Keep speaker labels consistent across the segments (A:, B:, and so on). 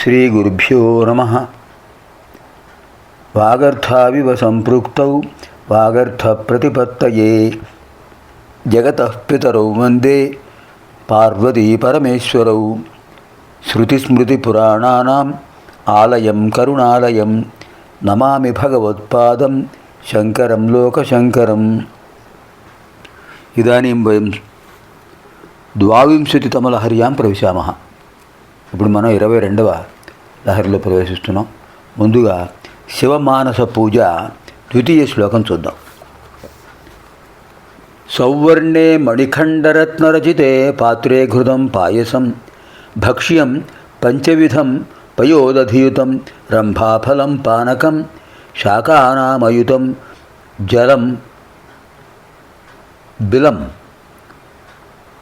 A: శ్రీగురుభ్యో నమ వాగర్థావివ సంపృక్త వాగర్థ ప్రతిపత్తయే జగత పితరౌ వందే పార్వతీ పరమేశ్వరౌ శృతిస్మృతిపురాణానాం ఆలయం కరుణాలయం నమామి భగవత్పాదం శంకరం లోకశంకరం ఇదానీం వయం ద్వావింశతితమలహర్యాం ప్రవిశామः ఇప్పుడు మనం ఇరవై రెండవ లహరిలో ప్రవేశిస్తున్నాం. ముందుగా శివమానస పూజ ద్వితీయ శ్లోకం చూద్దాం. సౌవర్ణే మణిఖండరత్నరచితే పాత్రే ఘృతం పాయసం భక్ష్యం పంచవిధం పయోదధియుతం రంభాఫలం పానకం శాకానామయుతం జలం బిలం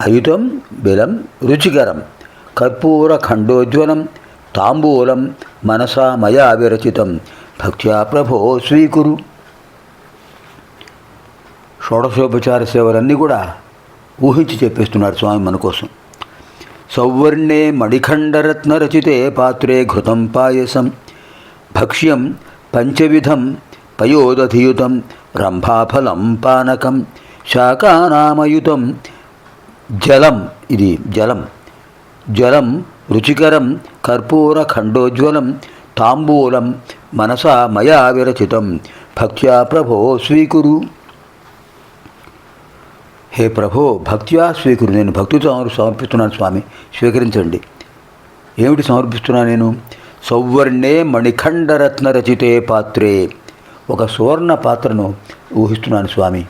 A: అయుతం బిలం రుచికరం. కర్పూర ఖండోజ్వలం తాంబూలం మనసా మయా విరచితం. భక్త్యా ప్రభో స్వీకురు షోడశోపచార సేవలన్నీ కూడా ఊహించి చెప్పేస్తున్నారు స్వామి మన కోసం. సౌవర్ణే మణిఖండరత్న రచితే పాత్రే ఘృతం పాయసం. భక్ష్యం పంచవిధం పయోదధియుతం రంభాఫలం పానకం శాకానామయుతం జలం ఇది జలం. జలం రుచికరం కర్పూర ఖండోజ్వలం తాంబూలం మనసా మయా విరచితం. భక్త్యా ప్రభో స్వీకురు. హే ప్రభో భక్త్యా స్వీకురు. నేను భక్తితో సమర్పిస్తున్నాను స్వామి స్వీకరించండి. ఏమిటి సమర్పిస్తున్నా నేను? సౌవర్ణే మణిఖండరత్న రచితే పాత్రే. ఒక సువర్ణ పాత్రను ఊహిస్తున్నాను స్వామి.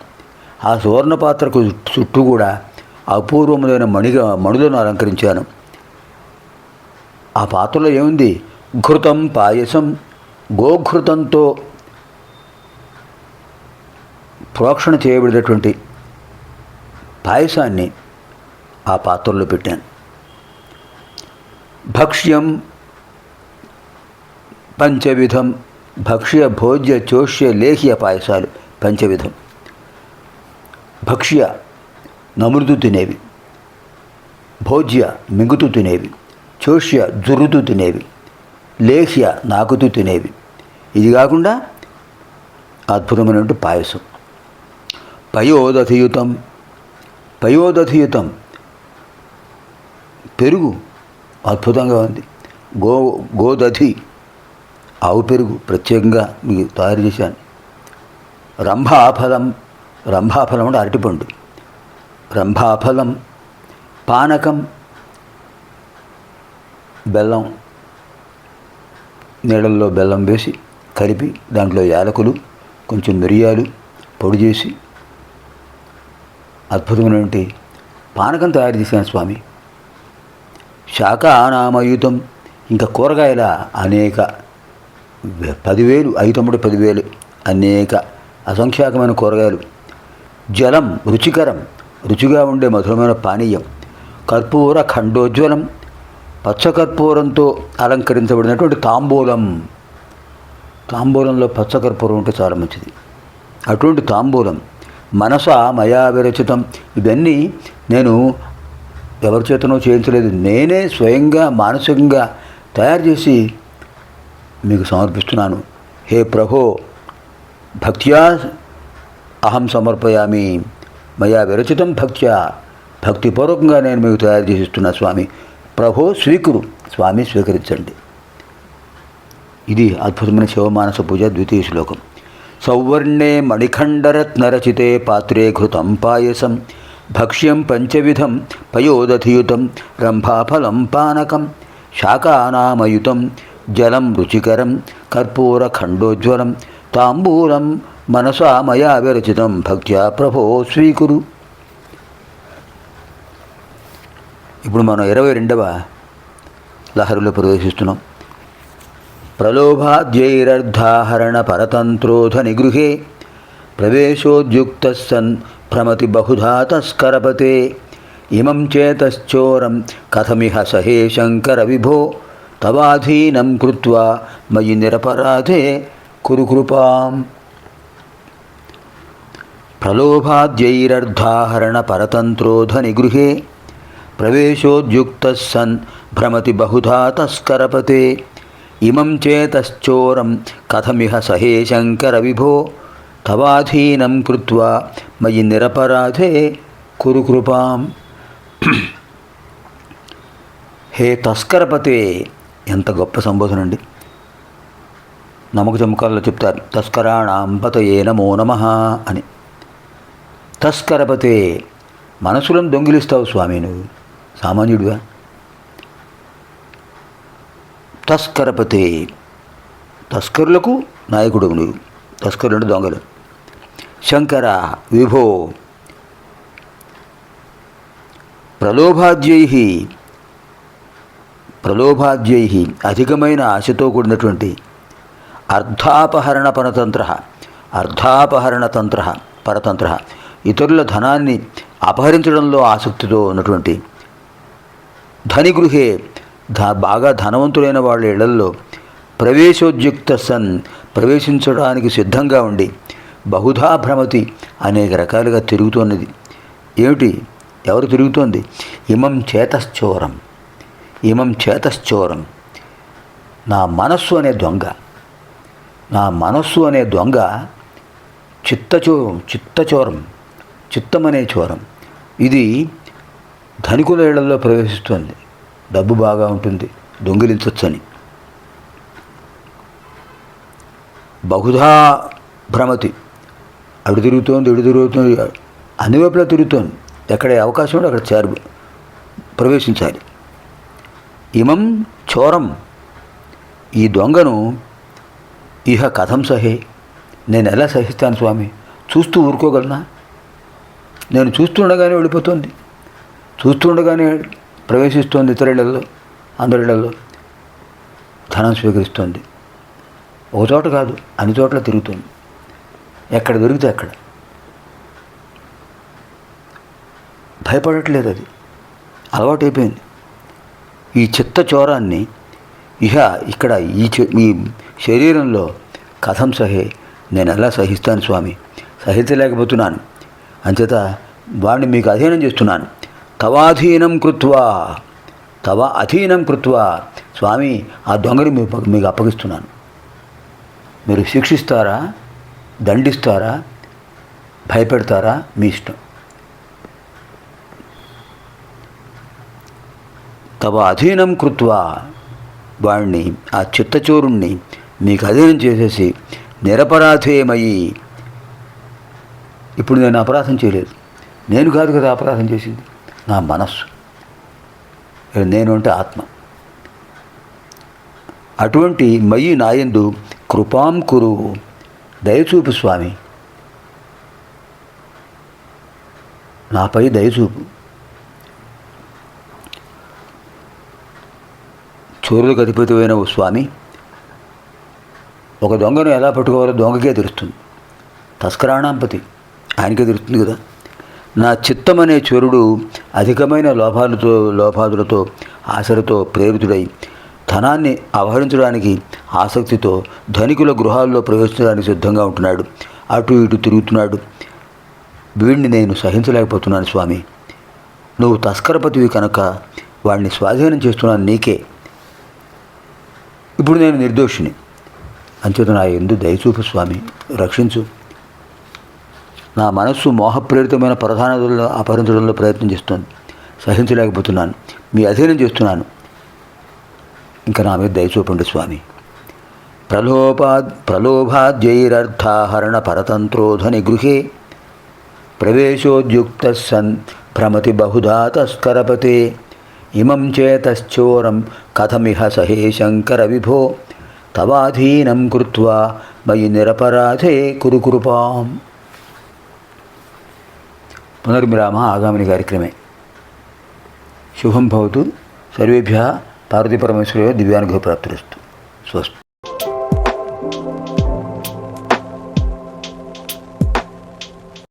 A: ఆ సువర్ణ పాత్రకు చుట్టూ కూడా అపూర్వములైన మణిగా మణులను అలంకరించాను. ఆ పాత్రలో ఏముంది? ఘృతం పాయసం గోఘృతంతో ప్రోక్షణ చేయబడినటువంటి పాయసాన్ని ఆ పాత్రలో పెట్టాను. భక్ష్యం పంచవిధం భక్ష్య భోజ్య చోష్య లేహ్య పాయసాలు పంచవిధం. భక్ష్య నమృదు తినేవి భోజ్య మింగుతూ తినేవి. చోష్య జురుతూ తినేవి లేహ్య నాకుతూ తినేవి. ఇది కాకుండా అద్భుతమైనటువంటి పాయసం. పయోదధియుతం పయోదధియుతం. పెరుగు అద్భుతంగా ఉంది. గో గోదధి ఆవు పెరుగు ప్రత్యేకంగా మీకు తయారు చేశాను. రంభాఫలం రంభాఫలం అంటే అరటిపండు. రంభాఫలం పానకం బెల్లం నీళ్ళల్లో బెల్లం వేసి కలిపి దాంట్లో యాలకులు కొంచెం మిరియాలు పొడి చేసి అద్భుతమైనటువంటి పానకం తయారు చేశాను స్వామి. శాఖ ఆనామయుతం ఇంకా కూరగాయల అనేక పదివేలు ఐతముడు పదివేలు అనేక అసంఖ్యాకమైన కూరగాయలు. జలం రుచికరం రుచిగా ఉండే మధురమైన పానీయం కర్పూర ఖండోజ్వలం పచ్చకర్పూరంతో అలంకరించబడినటువంటి తాంబూలం. తాంబూలంలో పచ్చకర్పూరం ఉంటే చాలా మంచిది. అటువంటి తాంబూలం మనస మయా విరచితం ఇవన్నీ నేను ఎవరి చేతనో చేయించలేదు. నేనే స్వయంగా మానసికంగా తయారు చేసి మీకు సమర్పిస్తున్నాను. హే ప్రభో భక్త్యా అహం సమర్పయామి. మయా విరచితం భక్త్యా. భక్తిపూర్వకంగా నేను మీకు తయారు చేసిస్తున్నా స్వామి. ప్రభో స్వీకురు స్వామి స్వీకరించండి. ఇది అద్భుతమైన శివమానస పూజ ద్వితీయ శ్లోకం. సౌవర్ణే మణిఖండరత్నరచితే పాత్రే ఘృతం పాయసం భక్ష్యం పంచవిధం పయోదధియుతం రంభాఫలం పానకం శాకానామయుతం జలం రుచికరం కర్పూర ఖండోజ్వలం తాంబూలం మనసా మయా విరచితం భక్త్యా ప్రభో స్వీకురు. ఇప్పుడు మనం ఇరవై రెండవ లహరిలో ప్రవేశిస్తున్నాం. ప్రలోభాద్యైరర్ధాహరణ పరతంత్రోధ నిగృహే ప్రవేశోద్యుక్త సన్ భ్రమతి బహుధా తస్కరపతే ఇమం చేతశ్చోరం కథమిహ సహే శంకర విభో తవాధీనం కృత్వా మయి నిరపరాధే కురు కృపాం. ప్రలోభాద్యైరర్ధాహరణ పరతంత్రోధ నిగృహే ప్రవేశోద్యుక్త సన్ భ్రమతి బహుధా తస్కరపతే ఇమం చేతశ్చోరం కథమిహ సహే శంకర విభో తవాధీనం కృత్వా మయి నిరపరాధే కురు కృపాం హే తస్కరపతే ఎంత గొప్ప సంబోధన అండి నమకు చమకాల్లో చెప్తారు తస్కరాణాంపతయే నమో నమ అని. తస్కరపతే మనసులను దొంగిలిస్తావు స్వామి నువ్వు సామాన్యుడివా? తస్కరపతే తస్కరులకు నాయకుడు నువ్వు తస్కరులు అంటే దొంగలు. శంకర విభో ప్రలోభాద్యై ప్రలోభాద్యై అధికమైన ఆశతో కూడినటువంటి అర్ధాపహరణ పరతంత్ర అర్ధాపహరణ తంత్ర పరతంత్ర ఇతరుల ధనాన్ని అపహరించడంలో ఆసక్తితో ఉన్నటువంటి ధనిగృహే ధ బాగా ధనవంతులైన వాళ్ళ ఇళ్ళల్లో ప్రవేశోద్యుక్త సన్ ప్రవేశించడానికి సిద్ధంగా ఉండి బహుధా భ్రమతి అనేక రకాలుగా తిరుగుతున్నది. ఏమిటి? ఎవరు తిరుగుతోంది? ఇమం చేతశ్చోరం. ఇమం చేతశ్చోరం. నా మనస్సు అనే దొంగ. నా మనస్సు అనే దొంగ చిత్తచో చిత్తచోరం చిత్తం అనే చోరం. ఇది ధనికుల ఇళ్ళలో ప్రవేశిస్తుంది. డబ్బు బాగా ఉంటుంది. దొంగిలించవచ్చని బహుధా భ్రమతి. అడు తిరుగుతోంది ఇడు తిరుగుతుంది అన్ని వైపులా తిరుగుతోంది. ఎక్కడ అవకాశం ఉంటే అక్కడ చేరు ప్రవేశించాలి. ఇమం చోరం. ఈ దొంగను ఇహ కథం సహే. నేను ఎలా సహిస్తాను స్వామి? చూస్తూ ఊరుకోగలనా? నేను చూస్తుండగానే వెళ్ళిపోతుంది. చూస్తుండగానే ప్రవేశిస్తోంది ఇతరులలో అందరిలలో ధనం స్వీకరిస్తోంది. ఒక చోట కాదు అన్ని చోట్ల తిరుగుతుంది. ఎక్కడ దొరికితే అక్కడ. భయపడట్లేదు అది. అలవాటు అయిపోయింది ఈ చిత్త చోరాన్ని ఇహ ఇక్కడ ఈ చె- ఈ శరీరంలో కథం సహే నేను ఎలా సహిస్తాను స్వామి? సహించలేకపోతున్నాను. అంచేత వాడిని మీకు అధీనం చేస్తున్నాను. తవాధీనం కృత్వా. తవ అధీనం కృత్వా. స్వామి ఆ దొంగని మీకు మీకు అప్పగిస్తున్నాను. మీరు శిక్షిస్తారా? దండిస్తారా? భయపెడతారా? మీ ఇష్టం. తవ అధీనం కృత్వా. వాణ్ణి ఆ చిత్తచోరుణ్ణి మీకు అధీనం చేసేసి నిరపరాధేమయి. ఇప్పుడు నేను అపరాధం చేయలేదు. నేను కాదు కదా అపరాధం చేసింది. నా మనస్సు. నేను అంటే ఆత్మ. అటువంటి మయి నాయందు కృపాం కురు దయచూపు స్వామి. నాపై దయచూపు చోరులకు అధిపతివైన ఓ స్వామి ఒక దొంగను ఎలా పట్టుకోవాలో దొంగకే తెలుస్తుంది. తస్కరాణాంపతి ఆయనకే తెలుస్తుంది కదా. నా చిత్తమనే చోరుడు అధికమైన లోపాలతో లోపాదులతో ఆశలతో ప్రేరితుడై ధనాన్ని అవహరించడానికి ఆసక్తితో ధనికుల గృహాల్లో ప్రవేశించడానికి సిద్ధంగా ఉంటున్నాడు. అటు ఇటు తిరుగుతున్నాడు. వీడిని నేను సహించలేకపోతున్నాను స్వామి. నువ్వు తస్కరపతివి కనుక వాడిని స్వాధీనం చేస్తున్నాను నీకే. ఇప్పుడు నేను నిర్దోషిని. అంచేత నా ఎందు దయచూపు స్వామి. రక్షించు. నా మనస్సు మోహప్రేరితమైన ప్రధానతలను అపహరించడంలో ప్రయత్నం చేస్తోంది. సహించలేకపోతున్నాను. మీ అధీనం చేస్తున్నాను. ఇంకా నా మీద దయచూపండి స్వామి. ప్రలోభా ప్రలోభాద్యైరర్థాహరణ పరతంత్రోధని గృహే ప్రవేశోద్యుక్త సన్ భ్రమతి బహుధా తస్కరపతే ఇమం చేతశ్చోరం కథమిహ సహే శంకర విభో తవాధీనం కృత్వా మయి నిరపరాధే కురు కృపాం పునర్మిరామ ఆగామిని కార్యక్రమే. శుభం భవతు. సర్వేభ్య పార్వతీపరమేశ్వర దివ్యానుగ్రహ ప్రాప్తిరస్తు. స్వస్తి.